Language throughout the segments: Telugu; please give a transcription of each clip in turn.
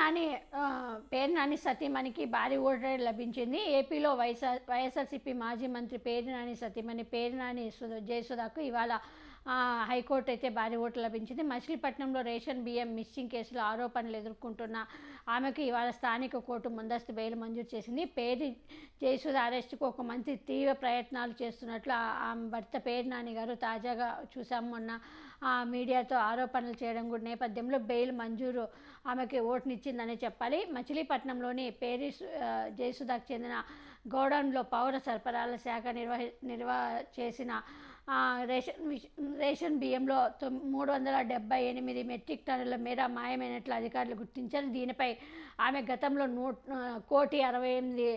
నాని పేరు నాని సతీమణికి భారీ ఓటర్ లభించింది. ఏపీలో వైఎస్ఆర్ వైఎస్ఆర్సీపీ మాజీ మంత్రి పేరు నాని సతీమణి పేరు నాని సుధ జయసుధాకు ఇవాళ హైకోర్టు అయితే భారీ ఓటు లభించింది. మచిలీపట్నంలో రేషన్ బియ్యం మిస్సింగ్ కేసులో ఆరోపణలు ఎదుర్కొంటున్న ఆమెకు ఇవాళ స్థానిక కోర్టు ముందస్తు బెయిల్ మంజూరు చేసింది. పేరు జయసుధ అరెస్టుకు ఒక మంత్రి తీవ్ర ప్రయత్నాలు చేస్తున్నట్లు ఆమె భర్త పేరు నాని గారు తాజాగా చూసాం మొన్న ఆ మీడియాతో ఆరోపణలు చేయడం కూడా నేపథ్యంలో బెయిల్ మంజూరు ఆమెకి ఓటునిచ్చిందని చెప్పాలి. మచిలీపట్నంలోని పేరి జయసుధాకు చెందిన గోడౌన్లో పౌర సరఫరాల శాఖ నిర్వహి నిర్వహ చేసిన రేషన్ రేషన్ బియ్యంలో మూడు వందల డెబ్బై ఎనిమిది మెట్రిక్ టన్నుల మేర మాయమైనట్లు అధికారులు గుర్తించారు. దీనిపై ఆమె గతంలో నూ కోటి అరవై ఎనిమిది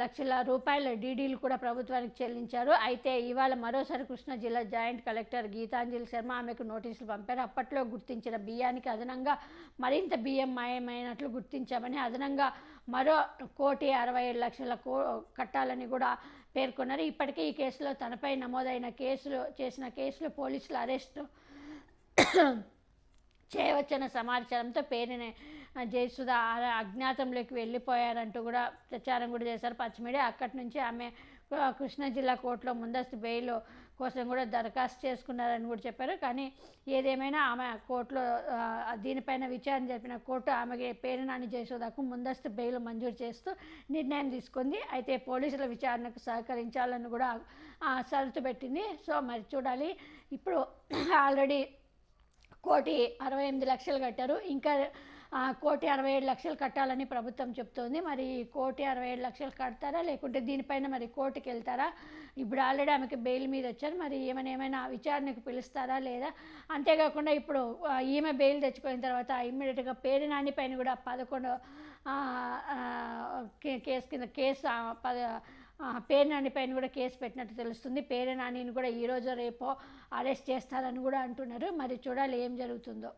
లక్షల రూపాయల డీడీలు కూడా ప్రభుత్వానికి చెల్లించారు. అయితే ఇవాళ మరోసారి కృష్ణా జిల్లా జాయింట్ కలెక్టర్ గీతాంజలి శర్మ ఆమెకు నోటీసులు పంపారు. అప్పట్లో గుర్తించిన బియ్యానికి అదనంగా మరింత బియ్యం మాయమైనట్లు గుర్తించామని అదనంగా మరో కోటి అరవై ఏడు లక్షల కో కట్టాలని కూడా పేర్కొన్నారు. ఇప్పటికే ఈ కేసులో తనపై నమోదైన కేసులు చేసిన కేసులో పోలీసులు అరెస్టు చేయవచ్చన్న సమాచారంతో పేరుని జయసుధ ఆ- అజ్ఞాతంలోకి వెళ్ళిపోయారంటూ కూడా ప్రచారం కూడా చేశారు పచ్చిమిడి అక్కడి నుంచి ఆమె కృష్ణా జిల్లా కోర్టులో ముందస్తు బెయిల్ కోసం కూడా దరఖాస్తు చేసుకున్నారని కూడా చెప్పారు. కానీ ఏదేమైనా ఆమె కోర్టులో దీనిపైన విచారణ జరిపిన కోర్టు ఆమెకి పేరునాని జయసుధకు ముందస్తు బెయిల్ మంజూరు చేస్తూ నిర్ణయం తీసుకుంది. అయితే పోలీసుల విచారణకు సహకరించాలని కూడా ఆ, షరతు పెట్టింది. సో మరి చూడాలి. ఇప్పుడు ఆల్రెడీ కోటి అరవై ఎనిమిది లక్షలు కట్టారు. ఇంకా కోటి అరవై ఏడు లక్షలు కట్టాలని ప్రభుత్వం చెప్తోంది. మరి కోటి అరవై ఏడు లక్షలు కడతారా? లేకుంటే దీనిపైన మరి కోర్టుకి వెళ్తారా? ఇప్పుడు ఆల్రెడీ ఆమెకి బెయిల్ మీద వచ్చారు. మరి ఏమైనా ఏమైనా విచారణకు పిలుస్తారా లేదా? అంతేకాకుండా ఇప్పుడు ఈమె బెయిల్ తెచ్చుకున్న తర్వాత ఇమ్మీడియట్గా పేరు నాని పైన కూడా పదకొండు కేసు కింద కేసు పద ఆ, పేరు నాని పైన కూడా కేసు పెట్టినట్టు తెలుస్తుంది. పేరునానిని కూడా ఈరోజు రేపో అరెస్ట్ చేస్తారని కూడా అంటున్నారు. మరి చూడాలి ఏం జరుగుతుందో.